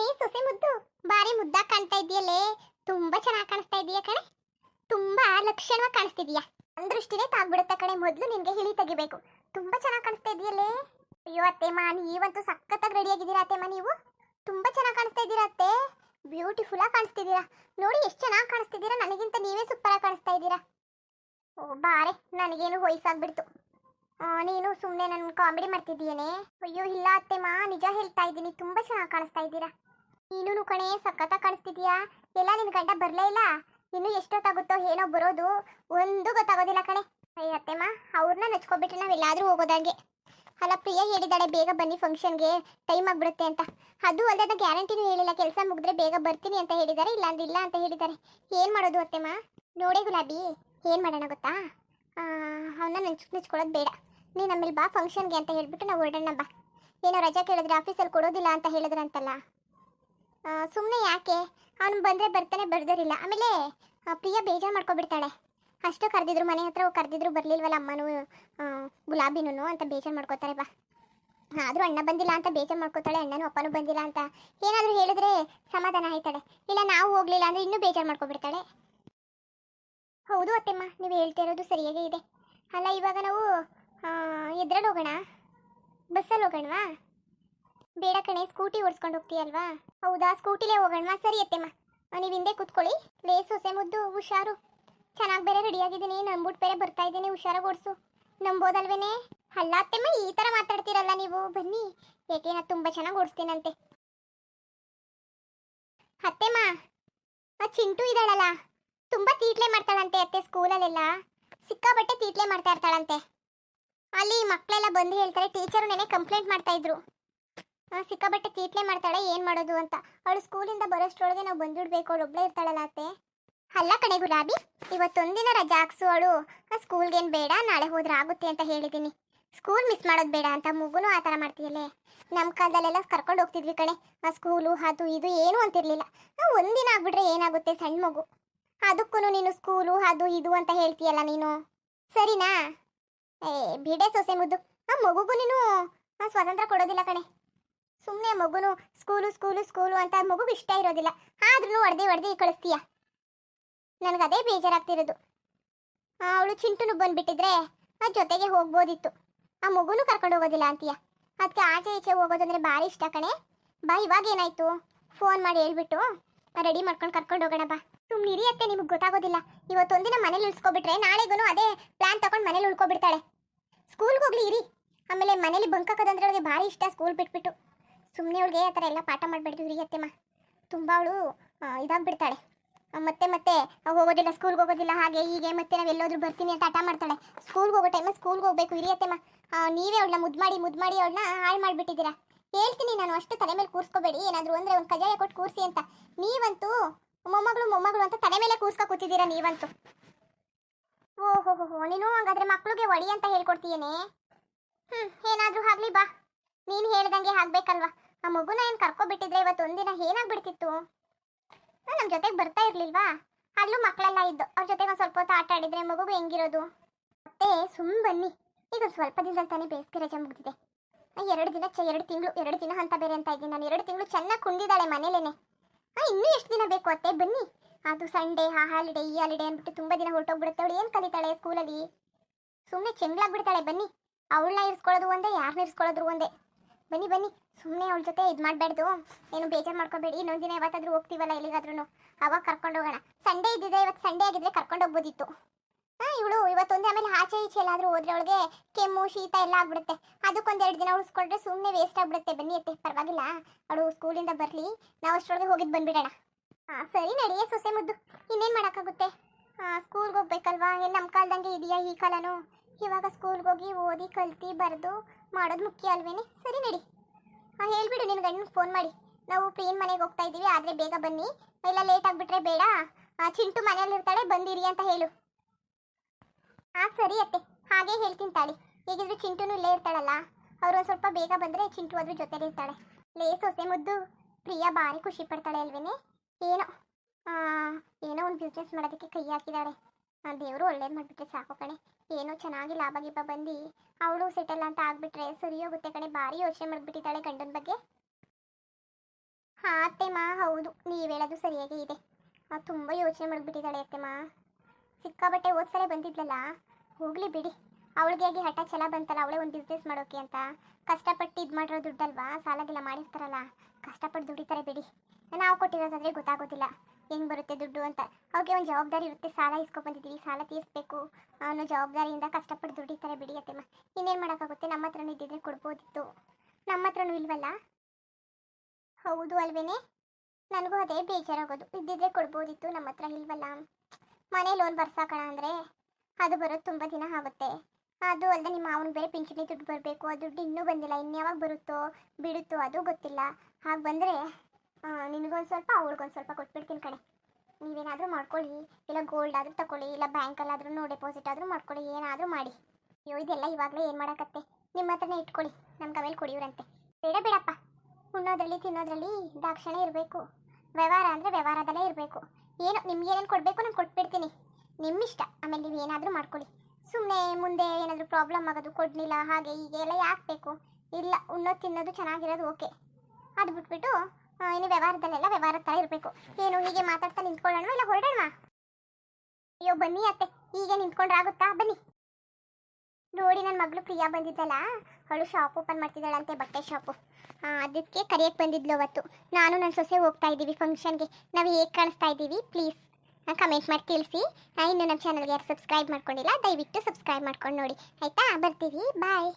ಏನೇ ಸೊಸೆ ಮುದ್ದು, ಬಾರಿ ಮುದ್ದಾಗ್ ಕಾಣ್ತಾ ಇದೆಯಲ್ಲೇ ತುಂಬಾ ಚೆನ್ನಾಗಿ ಕಾಣಿಸ್ತಾ ಇದೆಯಾ ಕಣೆ. ತುಂಬಾ ಲಕ್ಷಣವಾಗಿ ಕಾಣಿಸ್ತಿದ್ಯಾ. ಅಂದೃಷ್ಟಿನೇ ದೃಷ್ಟಿನೇ ತಾಗ್ಬಿಡುತ್ತೆ ಕಣೆ, ಮೊದ್ಲು ನಿನ್ಗೆ ಹಿಳಿ ತೆಗಿಬೇಕು. ತುಂಬಾ ಚೆನ್ನಾಗಿ ಕಾಣಿಸ್ತಾ ಇದೆಯಲ್ಲೇ. ಅಯ್ಯೋ ಅತ್ತೆ ಅತ್ತೆಮ್ಮ ನೀವಂತೂ ಸಖತ್ತಾಗಿ ರೆಡಿ ಆಗಿದ್ದೀರಾ ಅತ್ತೆಮ್ಮ ನೀವು? ತುಂಬಾ ಚೆನ್ನಾಗಿ ಕಾಣಿಸ್ತಾ ಇದ್ದೀರಾ ಅತ್ತೆ? ಬ್ಯೂಟಿಫುಲ್ ಆಗಿ ಕಾಣಿಸ್ತಿದ್ದೀರಾ ನೋಡಿ ಎಷ್ಟು ಚೆನ್ನಾಗಿ ಕಾಣಿಸ್ತಿದ್ದೀರಾ ನನಗಿಂತ ನೀವೇ ಸೂಪರ್ ಆಗಿ ಕಾಣಿಸ್ತಾ ಇದ್ದೀರಾ ಓ ಬಾರೆ, ನನಗೇನು ವಯಸ್ಸಾಗ್ಬಿಡ್ತು. ನೀನು ಸುಮ್ಮನೆ ನನ್ನ ಕಾಮಿಡಿ ಮಾಡ್ತಿದ್ದೀಯೇನೆ. ಅಯ್ಯೋ ಇಲ್ಲ ಅತ್ತೆ ಮಾ ನಿಜ ಹೇಳ್ತಾ ಇದ್ದೀನಿ, ತುಂಬಾ ಚೆನ್ನಾಗಿ ಕಾಣಿಸ್ತಾ ಇದ್ದೀರಾ ನೀನು ಕಣೆ ಸಖತ್ತ ಕಾಣಿಸ್ತಿದ್ಯಾ? ಎಲ್ಲ ನಿನ್ ಗಂಡ ಬರ್ಲೇ ಇಲ್ಲ? ಇನ್ನು ಎಷ್ಟೊತ್ತಾಗುತ್ತೋ ಏನೋ ಬರೋದು ಒಂದು ಗೊತ್ತಾಗೋದಿಲ್ಲ ಕಣೆ. ಅಯ್ಯ ಅತ್ತೆಮ್ಮ ಅವ್ರನ್ನ ನಚ್ಕೊಬಿಟ್ರೆ ನಾವೆಲ್ಲಾದ್ರೂ ಹೋಗೋದಂಗೆ. ಅಲ್ಲ, ಪ್ರಿಯ ಹೇಳಿದಾಳೆ ಬೇಗ ಬನ್ನಿ ಫಂಕ್ಷನ್ಗೆ ಟೈಮ್ ಆಗ್ಬಿಡುತ್ತೆ ಅಂತ. ಅದು ಅಲ್ಲದೆ ಗ್ಯಾರಂಟಿನೂ ಹೇಳಿಲ್ಲ. ಕೆಲಸ ಮುಗಿದ್ರೆ ಬೇಗ ಬರ್ತೀನಿ ಅಂತ ಹೇಳಿದ್ದಾರೆ, ಇಲ್ಲಾಂದ್ರೆ ಇಲ್ಲ ಅಂತ ಹೇಳಿದ್ದಾರೆ. ಏನು ಮಾಡೋದು ಅತ್ತೆಮ್ಮ? ನೋಡೇ ಗುಲಾಬಿ, ಏನು ಮಾಡೋಣ ಗೊತ್ತಾ? ಅವನ್ನ ನೆಂಚ್ ನೆಚ್ಕೊಳ್ಳೋದು ಬೇಡ. ನೀ ನಮ್ಮಲ್ಲಿ ಬಾ ಫಂಕ್ಷನ್ಗೆ ಅಂತ ಹೇಳ್ಬಿಟ್ಟು ನಾವು ಹೊರಡೋಣ ಬಾ. ಏನೋ ರಜಾ ಕೇಳಿದ್ರೆ ಆಫೀಸಲ್ಲಿ ಕೊಡೋದಿಲ್ಲ ಅಂತ ಹೇಳಿದ್ರಂತಲ್ಲ. ಸುಮ್ಮನೆ ಯಾಕೆ? ಅವನು ಬಂದರೆ ಬರ್ತಾನೆ, ಬರ್ದಿರಿಲ್ಲ. ಆಮೇಲೆ ಪ್ರಿಯ ಬೇಜಾರು ಮಾಡ್ಕೊಬಿಡ್ತಾಳೆ. ಅಷ್ಟು ಕರೆದಿದ್ರು, ಮನೆ ಹತ್ರ ಕರೆದಿದ್ರು ಬರಲಿಲ್ವಲ್ಲ ಅಮ್ಮನೂ ಗುಲಾಬಿನೂ ಅಂತ ಬೇಜಾರು ಮಾಡ್ಕೋತಾರೆ, ಬಾ. ಆದರೂ ಅಣ್ಣ ಬಂದಿಲ್ಲ ಅಂತ ಬೇಜಾರು ಮಾಡ್ಕೋತಾಳೆ, ಅಣ್ಣನೂ ಅಪ್ಪನೂ ಬಂದಿಲ್ಲ ಅಂತ ಏನಾದರೂ ಹೇಳಿದ್ರೆ ಸಮಾಧಾನ ಆಯ್ತಾಳೆ. ಇಲ್ಲ, ನಾವು ಹೋಗಲಿಲ್ಲ ಅಂದರೆ ಇನ್ನೂ ಬೇಜಾರು ಮಾಡ್ಕೊಬಿಡ್ತಾಳೆ. ಹೌದು ಅತ್ತೆಮ್ಮ, ನೀವು ಹೇಳ್ತಾ ಇರೋದು ಸರಿಯಾಗೇ ಇದೆ. ಅಲ್ಲ, ಇವಾಗ ನಾವು ಎದ್ರಲ್ಲಿ ಹೋಗೋಣ? ಬಸ್ಸಲ್ಲಿ ಹೋಗೋಣವಾ? ಬೇಡ ಕಣೆ, ಸ್ಕೂಟಿ ಓಡಿಸ್ಕೊಂಡು ಹೋಗ್ತೀಯಲ್ವಾ? ಹೌದಾ? ಸ್ಕೂಟಿಲೇ ಹೋಗೋಣ ಸರಿ ಅತ್ತೆಮ್ಮ. ನೀವು ಹಿಂದೆ ಕೂತ್ಕೊಳ್ಳಿ. ಲೇ ಹೊಸೆ ಮುದ್ದು, ಹುಷಾರು. ಚೆನ್ನಾಗಿ ಬೇರೆ ರೆಡಿಯಾಗಿದ್ದೀನಿ ನಂಬುಟ್ಟು ಬೇರೆ ಬರ್ತಾ ಇದ್ದೀನಿ. ಹುಷಾರಾಗಿ ಓಡಿಸು. ನಂಬೋದಲ್ವೇನೆ? ಅಲ್ಲ ಅತ್ತೆಮ್ಮ, ಈ ಥರ ಮಾತಾಡ್ತೀರಲ್ಲ ನೀವು? ಬನ್ನಿ. ಏಕೆ ನಾನು ತುಂಬ ಚೆನ್ನಾಗಿ ಓಡಿಸ್ತೀನಂತೆ. ಅತ್ತೆಮ್ಮ, ಆ ಚಿಂಟು ಇದ್ದಾಳಲ್ಲ? ತುಂಬ ತೀಟ್ಲೆ ಮಾಡ್ತಾಳಂತೆ ಅತ್ತೆ ಸ್ಕೂಲಲ್ಲೆಲ್ಲ. ಸಿಕ್ಕಾಬಟ್ಟೆ ತೀಟ್ಲೆ ಮಾಡ್ತಾ ಇರ್ತಾಳಂತೆ. ಅಲ್ಲಿ ಮಕ್ಕಳೆಲ್ಲ ಬಂದು ಹೇಳ್ತಾರೆ, ಟೀಚರು ನೆನೆ ಕಂಪ್ಲೇಂಟ್ ಮಾಡ್ತಾ ಇದ್ರು. ಸಿಕ್ಕಾಬಟ್ಟೆ ಚೀಟ್ಲೆ ಮಾಡ್ತಾಳೆ, ಏನು ಮಾಡೋದು ಅಂತ. ಅವಳು ಸ್ಕೂಲಿಂದ ಬರೋಷ್ಟ್ರೊಳಗೆ ನಾವು ಬಂದ್ಬಿಡ್ಬೇಕು, ಅವಳು ಒಬ್ಳೇ ಇರ್ತಾಳಲ್ಲ ಅತ್ತೆ. ಅಲ್ಲ ಕಣೆ ಗುಲಾಬಿ, ಇವತ್ತೊಂದಿನ ರಜಾ ಹಾಕ್ಸು ಅವಳು ಸ್ಕೂಲ್ಗೇನು ಬೇಡ, ನಾಳೆ ಹೋದ್ರೆ ಆಗುತ್ತೆ ಅಂತ ಹೇಳಿದ್ದೀನಿ ಸ್ಕೂಲ್ ಮಿಸ್ ಮಾಡೋದು ಬೇಡ ಅಂತ ಮಗುನು ಆ ಥರ ಮಾಡ್ತೀಯಲ್ಲೇ. ನಮ್ಮ ಕಾಲದಲ್ಲೆಲ್ಲ ಕರ್ಕೊಂಡು ಹೋಗ್ತಿದ್ವಿ ಕಣೆ. ಆ ಸ್ಕೂಲು, ಅದು ಇದು ಏನು ಅಂತಿರಲಿಲ್ಲ. ನಾವು ಒಂದಿನ ಆಗ್ಬಿಟ್ರೆ ಏನಾಗುತ್ತೆ ಸಣ್ಣ ಮಗು. ಅದಕ್ಕೂ ನೀನು ಸ್ಕೂಲು, ಅದು ಇದು ಅಂತ ಹೇಳ್ತೀಯಲ್ಲ ನೀನು. ಸರಿನಾ? ಏ, ಬಿಡೆ ಸೊಸೆ ಮುದ್ದು. ಆ ಮಗುಗೂ ನೀನು ಸ್ವಾತಂತ್ರ್ಯ ಸ್ವತಂತ್ರ ಕೊಡೋದಿಲ್ಲ ಕಣೆ. ಸುಮ್ಮನೆ ಮಗುನು ಸ್ಕೂಲು ಸ್ಕೂಲು ಸ್ಕೂಲು ಅಂತ ಮಗು ಇಷ್ಟ ಇರೋದಿಲ್ಲ. ಆದ್ರೂ ಹೊಡೆದಿ ಹೊಡೆದಿ ಕಳಿಸ್ತೀಯ? ನನಗೆ ಅದೇ ಬೇಜಾರಾಗ್ತಿರೋದು. ಅವಳು ಚಿಂಟುನು ಬಂದ್ಬಿಟ್ಟಿದ್ರೆ ಆ ಜೊತೆಗೆ ಹೋಗ್ಬೋದಿತ್ತು. ಆ ಮಗುನು ಕರ್ಕೊಂಡು ಹೋಗೋದಿಲ್ಲ ಅಂತೀಯ? ಅದಕ್ಕೆ ಆಚೆ ಈಚೆ ಹೋಗೋದಂದ್ರೆ ಭಾರಿ ಇಷ್ಟ ಕಣೆ. ಬಾ, ಇವಾಗ ಏನಾಯ್ತು? ಫೋನ್ ಮಾಡಿ ಹೇಳ್ಬಿಟ್ಟು ರೆಡಿ ಮಾಡ್ಕೊಂಡು ಕರ್ಕೊಂಡು ಹೋಗೋಣ ಬಾ. ಸುಮ್ಮನಿರಿ ಇರಿಯತ್ತೆ ನಿಮಗೆ ಗೊತ್ತಾಗೋದಿಲ್ಲ. ಇವತ್ತೊಂದಿನ ಮನೇಲಿ ಉಳ್ಸ್ಕೊಬಿಟ್ರೆ ನಾಳೆಗೂ ಅದೇ ಪ್ಲಾನ್ ತಗೊಂಡು ಮನೇಲಿ ಉಳ್ಕೊಬಿಡ್ತಾಳೆ. ಸ್ಕೂಲ್ಗೆ ಹೋಗ್ಲಿ, ಇರಿ. ಆಮೇಲೆ ಮನೇಲಿ ಬಂಕ್ ಹಾಕೋದಂದ್ರೆ ಅವಳಿಗೆ ಭಾರಿ ಇಷ್ಟ ಸ್ಕೂಲ್ ಬಿಟ್ಬಿಟ್ಟು. ಸುಮ್ಮನೆ ಅವಳಿಗೆ ಆ ಥರ ಎಲ್ಲ ಪಾಠ ಮಾಡಬೇಡ್ದು ಹಿರಿಯತ್ತೆಮ್ಮ ತುಂಬ ಅವಳು ಇದಾಗ್ಬಿಡ್ತಾಳೆ. ಮತ್ತೆ ಮತ್ತೆ ಹೋಗೋದಿಲ್ಲ ಸ್ಕೂಲ್ಗೆ ಹೋಗೋದಿಲ್ಲ, ಹಾಗೆ ಹೀಗೆ ಮತ್ತೆ ನಾವು ಎಲ್ಲೋದ್ರೂ ಬರ್ತೀನಿ ಅಂತ ಹಠ ಮಾಡ್ತಾಳೆ. ಸ್ಕೂಲ್ಗೆ ಹೋಗೋ ಟೈಮಲ್ಲಿ ಸ್ಕೂಲ್ಗೆ ಹೋಗ್ಬೇಕು ಹಿರಿಯತ್ತೆಮ್ಮ ನೀವೇ ಅವಳನ್ನ ಮುದ್ದು ಮಾಡಿ ಮುದ್ದು ಮಾಡಿ ಅವಳನ್ನ ಹಾಳು ಮಾಡಿಬಿಟ್ಟಿದ್ದೀರಾ. ಹೇಳ್ತೀನಿ ನಾನು ಅಷ್ಟು ತಲೆ ಮೇಲೆ ಕೂರಿಸ್ಕೋಬೇಡಿ, ಏನಾದರೂ ಅಂದರೆ ಒಂದು ಕಜಾಯ ಕೊಟ್ಟು ಕೂರಿಸಿ ಅಂತ. ನೀವಂತೂ ಮೊಮ್ಮಗಳು ಮೊಮ್ಮಗಳು ಅಂತ ತಲೆ ಮೇಲೆ ಕೂರ್ಸ್ಕೊ ಕೂತಿದ್ದೀರಾ ನೀವಂತೂ? ಓಹೋ ಹೋ ನೀನು ಹಾಗಾದ್ರೆ ಮಕ್ಳಿಗೆ ಒಡಿ ಅಂತ ಹೇಳ್ಕೊಡ್ತೀಯೇನೆ? ಹ್ಮ್, ಏನಾದ್ರೂ ಆಗ್ಲಿ ಬಾ. ನೀನು ಹೇಳ್ದಂಗೆ ಆಗ್ಬೇಕಲ್ವಾ? ಆ ಮಗುನ ಏನ್ ಕರ್ಕೊಬಿಟ್ಟಿದ್ರೆ ಇವತ್ತು ಒಂದಿನ? ಏನಾಗ್ಬಿಡ್ತಿತ್ತು? ನಮ್ ಜೊತೆಗೆ ಬರ್ತಾ ಇರ್ಲಿಲ್ವಾ? ಅಲ್ಲೂ ಮಕ್ಕಳೆಲ್ಲ ಇದ್ದು ಅವ್ರ ಜೊತೆಗೆ ಒಂದ್ ಸ್ವಲ್ಪ ಹೊತ್ತು ಆಟ ಆಡಿದ್ರೆ ಮಗು ಹೆಂಗಿರೋದು? ಮತ್ತೆ ಸುಮ್ ಬನ್ನಿ. ಈಗ ಸ್ವಲ್ಪ ದಿನದಲ್ಲಿ ತಾನೇ ಬೇಸಿಗೆ ರಜೆ ಮುಗಿದಿದೆ. ಎರಡು ದಿನ ಚ, ಎರಡು ತಿಂಗಳು, ಎರಡು ದಿನ ಅಂತ ಬೇರೆ ಅಂತ ಇದ್ದೀನಿ. ನಾನು ಎರಡು ತಿಂಗಳು ಚೆನ್ನಾಗಿ ಕುಂದಿದ್ದಾಳೆ ಮನೇಲೇನೆ. ಆ ಇನ್ನೂ ಎಷ್ಟು ದಿನ ಬೇಕು ಅತ್ತೆ? ಬನ್ನಿ. ಅದು ಸಂಡೇ ಆ ಹಾಲಿಡೇ ಈ ಹಾಲಿಡೇ ಅಂದ್ಬಿಟ್ಟು ತುಂಬಾ ದಿನ ಹೊರಟೋಗ್ಬಿಡುತ್ತೆ. ಅವಳು ಏನು ಕಲಿತಾಳೆ ಸ್ಕೂಲಲ್ಲಿ? ಸುಮ್ಮನೆ ಚೆಂಗ್ಲಾಗ್ಬಿಡ್ತಾಳೆ ಬನ್ನಿ. ಅವಳನ್ನ ಇರಿಸ್ಕೊಳ್ಳೋದು ಒಂದೇ ಯಾರನ್ನ ಇರಿಸ್ಕೊಳ್ಳೋದು ಒಂದೇ. ಬನ್ನಿ ಬನ್ನಿ. ಸುಮ್ಮನೆ ಅವಳ ಜೊತೆ ಇದು ಮಾಡಬೇಡ್ದು. ಏನು ಬೇಜಾರು ಮಾಡ್ಕೋಬೇಡಿ. ಇನ್ನೊಂದು ದಿನ ಯಾವತ್ತಾದ್ರೂ ಹೋಗ್ತೀವಲ್ಲ ಎಲ್ಲಿಗಾದ್ರೂ ಅವಾಗ ಕರ್ಕೊಂಡು ಹೋಗೋಣ. ಸಂಡೇ ಇದ್ದಿದೆ ಇವತ್ತು ಸಂಡೇ ಆಗಿದ್ರೆ ಕರ್ಕೊಂಡು ಹೋಗ್ಬೋದಿತ್ತು. ಹಾಂ ಇವಳು ಇವತ್ತೊಂದು ಆಮೇಲೆ ಆಚೆ ಈಚೆ ಎಲ್ಲಾದರೂ ಹೋದ್ರೆ ಅವಳಿಗೆ ಕೆಮ್ಮು, ಶೀತ ಎಲ್ಲ ಆಗ್ಬಿಡುತ್ತೆ. ಅದಕ್ಕೊಂದೆರಡು ದಿನ ಉಳಿಸ್ಕೊಂಡ್ರೆ ಸುಮ್ಮನೆ ವೇಸ್ಟ್ ಆಗ್ಬಿಡುತ್ತೆ. ಬನ್ನಿ ಅತ್ತೆ, ಪರವಾಗಿಲ್ಲ. ಅವಳು ಸ್ಕೂಲಿಂದ ಬರಲಿ. ನಾವು ಅಷ್ಟರೊಳಗೆ ಹೋಗಿದ್ದು ಬಂದ್ಬಿಡೋಣ. ಹಾಂ ಸರಿ ನಡೆಯೇ ಸೊಸೆ ಮುದ್ದು. ಇನ್ನೇನು ಮಾಡೋಕ್ಕಾಗುತ್ತೆ? ಸ್ಕೂಲ್ಗೆ ಹೋಗ್ಬೇಕಲ್ವಾ? ಏನು ನಮ್ಮ ಕಾಲದಂಗೆ ಇದೆಯಾ ಈ ಕಾಲನೂ? ಇವಾಗ ಸ್ಕೂಲ್ಗೆ ಹೋಗಿ ಓದಿ, ಕಲ್ತು, ಬರೆದು ಮಾಡೋದು ಮುಖ್ಯ ಅಲ್ವೇನೆ? ಸರಿ ನಡಿ. ಹಾಂ, ಹೇಳ್ಬಿಡು ನಿನ್ನ ಗಂಡನಿಗೆ ಫೋನ್ ಮಾಡಿ. ನಾವು ಪ್ರೀನ್ ಮನೆಗೆ ಹೋಗ್ತಾ ಇದ್ದೀವಿ, ಆದರೆ ಬೇಗ ಬನ್ನಿ. ಇಲ್ಲ ಲೇಟ್ ಆಗಿಬಿಟ್ರೆ ಬೇಡ. ಚಿಂಟು ಚಿಂಟು ಮನೆಯಲ್ಲಿರ್ತಾಳೆ, ಬಂದಿರಿ ಅಂತ ಹೇಳು. ಹಾಂ, ಸರಿ ಅತ್ತೆ. ಹಾಗೆ ಹೇಳ್ತೀನಿ ತಾಳಿ. ಹೇಗಿದ್ರು ಚಿಂಟುನು ಇಲ್ಲೇ ಇರ್ತಾಳಲ್ಲ, ಅವ್ರು ಒಂದು ಸ್ವಲ್ಪ ಬೇಗ ಬಂದರೆ ಚಿಂಟು ಅದ್ರ ಜೊತೆಲಿ ಇರ್ತಾಳೆ. ಲೇ, ಸೊಸೆ ಮುದ್ದು, ಪ್ರಿಯಾ ಭಾರಿ ಖುಷಿ ಪಡ್ತಾಳೆ ಅಲ್ವೇನೆ? ಏನೋ ಏನೋ ಒಂದು ಬಿಸ್ನೆಸ್ ಮಾಡೋದಕ್ಕೆ ಕೈ ಹಾಕಿದ್ದಾಳೆ ದೇವರು ಒಳ್ಳೇದು ಮಾಡಿಬಿಟ್ರೆ ಸಾಕು ಕಣೆ. ಏನೋ ಚೆನ್ನಾಗಿ ಲಾಭ ಗೀಭ ಬಂದು ಅವಳು ಸೆಟಲ್ ಅಂತ ಆಗ್ಬಿಟ್ರೆ ಸರಿ ಹೋಗುತ್ತೆ ಕಣೆ. ಭಾರಿ ಯೋಚನೆ ಮಾಡಿಬಿಟ್ಟಿದ್ದಾಳೆ ಗಂಡನ ಬಗ್ಗೆ. ಹಾ ಅತ್ತೆಮ್ಮ ಹೌದು. ನೀವು ಹೇಳೋದು ಸರಿಯಾಗಿ ಇದೆ. ಆ, ತುಂಬ ಯೋಚನೆ ಮಾಡಿಬಿಟ್ಟಿದ್ದಾಳೆ ಅತ್ತೆಮ್ಮ ಸಿಕ್ಕಾಬಟ್ಟೆ ಓದ್ಸಲೇ ಬಂದಿದ್ಲಲ್ಲ? ಹೋಗ್ಲಿ ಬಿಡಿ. ಅವಳಿಗೆ ಆಗಿ ಹಠ ಛಲ ಬಂತಲ್ಲ ಅವಳೇ ಒಂದು ಬಿಸ್ನೆಸ್ ಮಾಡೋಕೆ ಅಂತ. ಕಷ್ಟಪಟ್ಟು ಇದು ಮಾಡಿರೋ ದುಡ್ಡಲ್ವಾ? ಸಾಲಗೆಲ್ಲ ಮಾಡಿರ್ತಾರಲ್ಲ. ಕಷ್ಟಪಟ್ಟು ದುಡಿತಾರೆ ಬಿಡಿ. ನಾವು ಕೊಟ್ಟಿರೋದಾದರೆ ಗೊತ್ತಾಗೋದಿಲ್ಲ. ಹೆಂಗೆ ಬರುತ್ತೆ ದುಡ್ಡು ಅಂತ. ಅವ್ರಿಗೆ ಒಂದು ಜವಾಬ್ದಾರಿ ಇರುತ್ತೆ. ಸಾಲ ಇಸ್ಕೊ ಬಂದಿದ್ದೀವಿ ಸಾಲ ತೀರಿಸ್ಬೇಕು. ಅನ್ನೋ ಜವಾಬ್ದಾರಿಯಿಂದ ಕಷ್ಟಪಟ್ಟು ದುಡ್ಡಿರ್ತಾರೆ ಬಿಡಿ ಅತ್ತೆಮ್ಮ. ಇನ್ನೇನು ಮಾಡೋಕ್ಕಾಗುತ್ತೆ? ನಮ್ಮ ಹತ್ರನೂ ಇದ್ದಿದ್ರೆ ಕೊಡ್ಬೋದಿತ್ತು. ನಮ್ಮ ಹತ್ರನೂ ಇಲ್ವಲ್ಲ? ಹೌದು ಅಲ್ವೇನೆ? ನನಗೂ ಅದೇ ಬೇಜಾರಾಗೋದು. ಇದ್ದಿದ್ರೆ ಕೊಡ್ಬೋದಿತ್ತು, ನಮ್ಮ ಹತ್ರ ಇಲ್ವಲ್ಲ? ಮನೆ ಲೋನ್ ಬರ್ಸಾಕೋಣ ಅಂದರೆ ಅದು ಬರೋದು ತುಂಬ ದಿನ ಆಗುತ್ತೆ. ಅದು ಅಲ್ಲದೆ ನಿಮ್ಮ ಮಾವನ ಬೇರೆ ಪಿಂಚಣಿ ದುಡ್ಡು ಬರಬೇಕು. ಆ ದುಡ್ಡು ಇನ್ನೂ ಬಂದಿಲ್ಲ. ಇನ್ಯಾವಾಗ ಬರುತ್ತೋ, ಬಿಡುತ್ತೋ ಅದು ಗೊತ್ತಿಲ್ಲ. ಹಾಗೆ ಬಂದರೆ ನಿನಗೊಂದು ಸ್ವಲ್ಪ, ಅವ್ಳಿಗೊಂದು ಸ್ವಲ್ಪ ಕೊಟ್ಬಿಡ್ತೀನಿ ಕಣೆ. ನೀವೇನಾದರೂ ಮಾಡ್ಕೊಳ್ಳಿ. ಇಲ್ಲ ಗೋಲ್ಡ್ ಆದರೂ ತಗೊಳ್ಳಿ, ಇಲ್ಲ ಬ್ಯಾಂಕಲ್ಲಾದ್ರೂ ಡೆಪಾಸಿಟ್ ಆದರೂ ಮಾಡ್ಕೊಳ್ಳಿ, ಏನಾದರೂ ಮಾಡಿ. ಅಯ್ಯೋ, ಇದೆಲ್ಲ ಇವಾಗಲೇ ಏನು ಮಾಡೋಕತ್ತೆ? ನಿಮ್ಮ ಹತ್ರನೇ ಇಟ್ಕೊಳ್ಳಿ. ನಮ್ಗೆ ಆಮೇಲೆ ಕುಡಿಯೋರಂತೆ. ಬೇಡ ಬೇಡಪ್ಪ. ಉಣ್ಣೋದ್ರಲ್ಲಿ, ತಿನ್ನೋದ್ರಲ್ಲಿ ದಾಕ್ಷಣ ಇರಬೇಕು. ವ್ಯವಹಾರ ಅಂದರೆ ವ್ಯವಹಾರದಲ್ಲೇ ಇರಬೇಕು. ಏನು, ನಿಮ್ಗೇನೇನು ಕೊಡಬೇಕು ನಾನು ಕೊಟ್ಬಿಡ್ತೀನಿ. ನಿಮ್ಮಿಷ್ಟ. ಆಮೇಲೆ ನೀವು ಏನಾದರೂ ಮಾಡ್ಕೊಳ್ಳಿ. ಸುಮ್ಮನೆ ಮುಂದೆ ಏನಾದರೂ ಪ್ರಾಬ್ಲಮ್ ಆಗೋದು, ಕೊಡಲಿಲ್ಲ, ಹಾಗೆ ಹೀಗೆ ಎಲ್ಲ ಯಾಕೆ ಬೇಕು? ಇಲ್ಲ, ಉಣ್ಣೋದು, ತಿನ್ನೋದು ಚೆನ್ನಾಗಿರೋದು ಓಕೆ ಅದು ಬಿಟ್ಬಿಟ್ಟು ಇನ್ನು ವ್ಯವಹಾರದಲ್ಲೆಲ್ಲ ವ್ಯವಹಾರ ಥರ ಇರಬೇಕು. ಏನು, ಹೀಗೆ ಮಾತಾಡ್ತಾ ನಿಂತ್ಕೊಳ್ಳೋಣ ಇಲ್ಲ ಹೊರಡೋಣ ಅಯ್ಯೋ, ಬನ್ನಿ ಅತ್ತೆ. ಹೀಗೆ ನಿಂತ್ಕೊಂಡ್ರೆ ಆಗುತ್ತಾ ಬನ್ನಿ. ನೋಡಿ ನನ್ನ ಮಗಳು ಪ್ರಿಯಾ ಬಂದಿದ್ದಲ್ಲ? ಅವಳು ಶಾಪ್ ಓಪನ್ ಮಾಡ್ತಿದ್ದಾಳಂತೆ, ಬಟ್ಟೆ ಶಾಪು ಅದಕ್ಕೆ ಕರೆಯಕ್ಕೆ ಬಂದಿದ್ಲು ಅವತ್ತು. ನಾನು ನನ್ನ ಸೊಸೆ ಹೋಗ್ತಾ ಇದ್ದೀವಿ ಫಂಕ್ಷನ್ಗೆ ನಾವು ಹೇಗೆ ಕಾಣಿಸ್ತಾ ಇದ್ದೀವಿ? ಪ್ಲೀಸ್ ಕಮೆಂಟ್ ಮಾಡಿ ತಿಳಿಸಿ. ಇನ್ನು ನಮ್ಮ ಚಾನಲ್ಗೆ ಯಾರು ಸಬ್ಸ್ಕ್ರೈಬ್ ಮಾಡ್ಕೊಂಡಿಲ್ಲ, ದಯವಿಟ್ಟು ಸಬ್ಸ್ಕ್ರೈಬ್ ಮಾಡ್ಕೊಂಡು ನೋಡಿ. ಆಯಿತಾ? ಬರ್ತೀವಿ. ಬಾಯ್